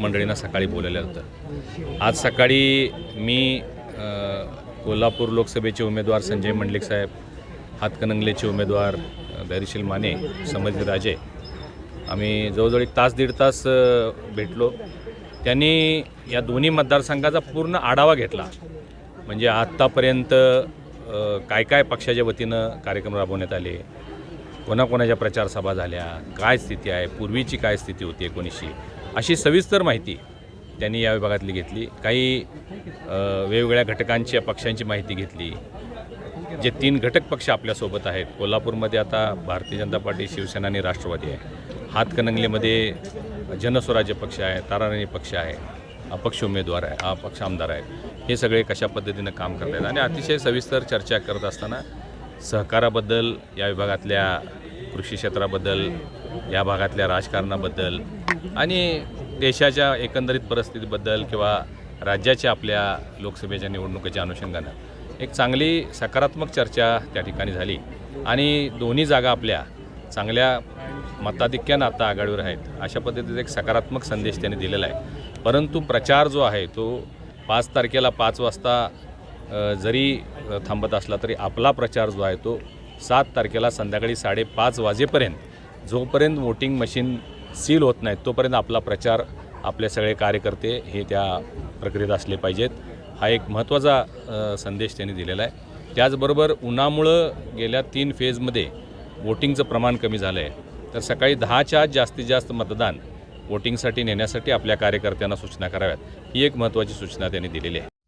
मंडळींना सकाळी बोलवलं होतं. आज सकाळी मी कोल्हापूर लोकसभेचे उमेदवार संजय मंडलिक साहेब हातकणंगलेचे उमेदवार अ, धैर्यशील माने समजली राजे आम्ही जवळजवळ एक तास दीड तास भेटलो. त्यांनी या दोन्ही मतदारसंघाचा पूर्ण आढावा घेतला. म्हणजे आत्तापर्यंत काय काय पक्षाच्या वतीनं कार्यक्रम राबवण्यात आले कोणाकोणाच्या प्रचारसभा झाल्या काय स्थिती आहे पूर्वीची काय स्थिती होती एकोणीसशे? अशी सविस्तर माहिती त्यांनी या विभागातली घेतली. काही वेगवेगळ्या घटकांच्या पक्षांची माहिती घेतली. जे तीन घटक पक्ष आपल्यासोबत आहेत कोल्हापूरमध्ये आता भारतीय जनता पार्टी शिवसेना आणि राष्ट्रवादी आहे. हातकणंगलेमध्ये जनस्वराज्य पक्ष आहे ताराराणी पक्ष आहे अपक्ष उमेदवार आहे अपक्ष आमदार आहेत. हे सगळे कशा पद्धतीनं काम करत आहेत आणि अतिशय सविस्तर चर्चा करत असताना सहकाराबद्दल या विभागातल्या कृषी क्षेत्राबद्दल या भागातल्या राजकारणाबद्दल आणि देशाच्या एकंदरीत परिस्थितीबद्दल किंवा राज्याच्या आपल्या लोकसभेच्या निवडणुकीच्या अनुषंगानं. एक चांगली सकारात्मक चर्चा त्या ठिकाणी झाली आणि दोन्ही जागा आपल्या चांगल्या मताधिक्यानं आता आघाडीवर आहेत अशा पद्धतीचा एक सकारात्मक संदेश त्यांनी दिलेला आहे. परंतु प्रचार जो आहे तो पाच तारखेला पाच वाजता जरी थांबत असला तरी आपला प्रचार जो आहे तो सात तारखेला संध्याकाळी साडेपाच वाजेपर्यंत जोपर्यंत वोटिंग मशीन सील होत नाहीत तोपर्यंत आपला प्रचार आपले सगळे कार्यकर्ते हे त्या प्रक्रियेत असले पाहिजेत. हा एक महत्त्वाचा संदेश त्यांनी दिलेला आहे. त्याचबरोबर उन्हामुळं गेल्या तीन फेजमध्ये वोटिंगचं प्रमाण कमी झालं आहे तर सकाळी दहाच्या जास्तीत जास्त मतदान वोटिंगसाठी नेण्यासाठी आपल्या कार्यकर्त्यांना सूचना कराव्यात. ही एक महत्त्वाची सूचना त्यांनी दिलेली आहे.